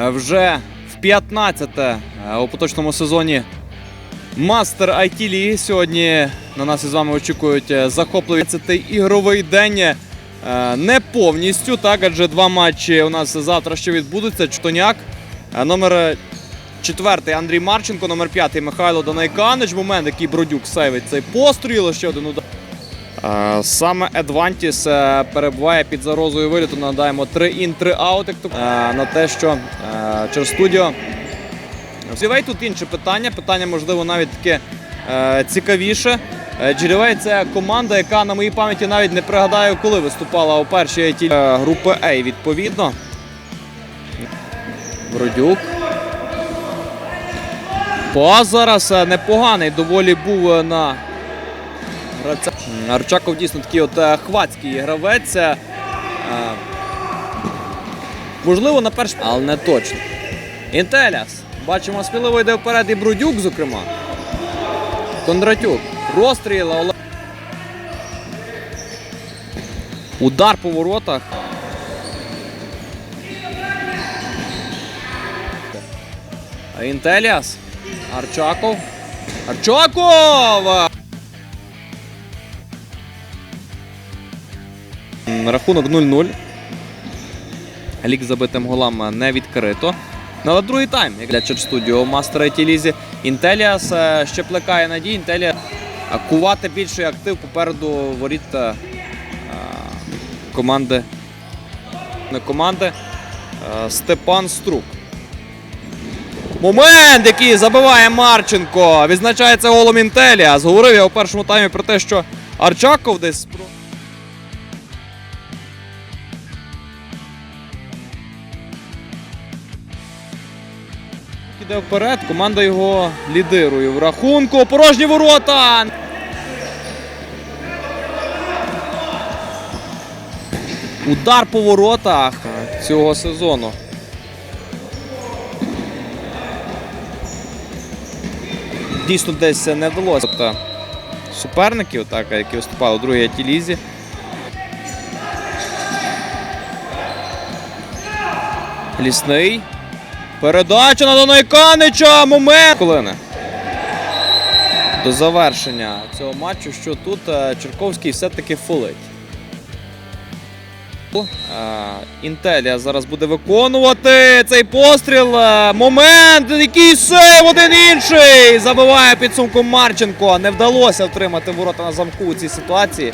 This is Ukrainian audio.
е, вже в 15-те е, у поточному сезоні Мастер IT Ліги. Сьогодні на нас із вами очікують е, захопливий 15-й ігровий день. Не повністю, так, адже два матчі у нас завтра ще відбудуться. Чтоняк, номер четвертий Андрій Марченко, номер п'ятий Михайло Донайканич. Момент, який Бродюк сейвить цей постріл. Ще один удар. Е, Саме Едвантіс е, перебуває під загрозою виліту. Нагадаємо 3 ін, 3 аут, е, на те, що через студіо. Джілей тут інше питання. Питання, можливо, навіть таке цікавіше. Джілей це команда, яка на моїй пам'яті навіть не пригадаю, коли виступала у першій е, групи А, відповідно. Бродюк. Пас зараз непоганий доволі був на гравця. Арчаков дійсно такий от е, хвацький гравець. е, Можливо, на перший, але не точно. Інтеляс. Бачимо, сміливо йде вперед і Брудюк, зокрема. Кондратюк. Розстріл. Оле- Удар по воротах. Інтеліас. Арчаков. Арчаков! Рахунок 0-0. Лік забитим голам не відкрито. Ну, але другий тайм, як для Чер Студіо Мастера IT Лізі. Інтеліас ще плекає надії. Інтеліас кувати більший актив попереду воріт е, команди. Не команди. е, Степан Струк. Момент, який забиває Марченко. Відзначається голом Інтеліас. Говорив я у першому таймі про те, що Арчаков десь. Іде вперед, команда його лідирує в рахунку. Порожні ворота. Удар по воротах цього сезону. Дійсно десь не вдалося. Тобто суперників, так, які виступали у другій лізі. Лісний. Передача на Донайканича. Момент. Хвилини. До завершення цього матчу, що тут е, Черковський все-таки фолить. Е, Інтелія зараз буде виконувати цей постріл. Е, Момент, який сейв один інший. Забиває підсумку Марченко. Не вдалося втримати ворота на замку у цій ситуації.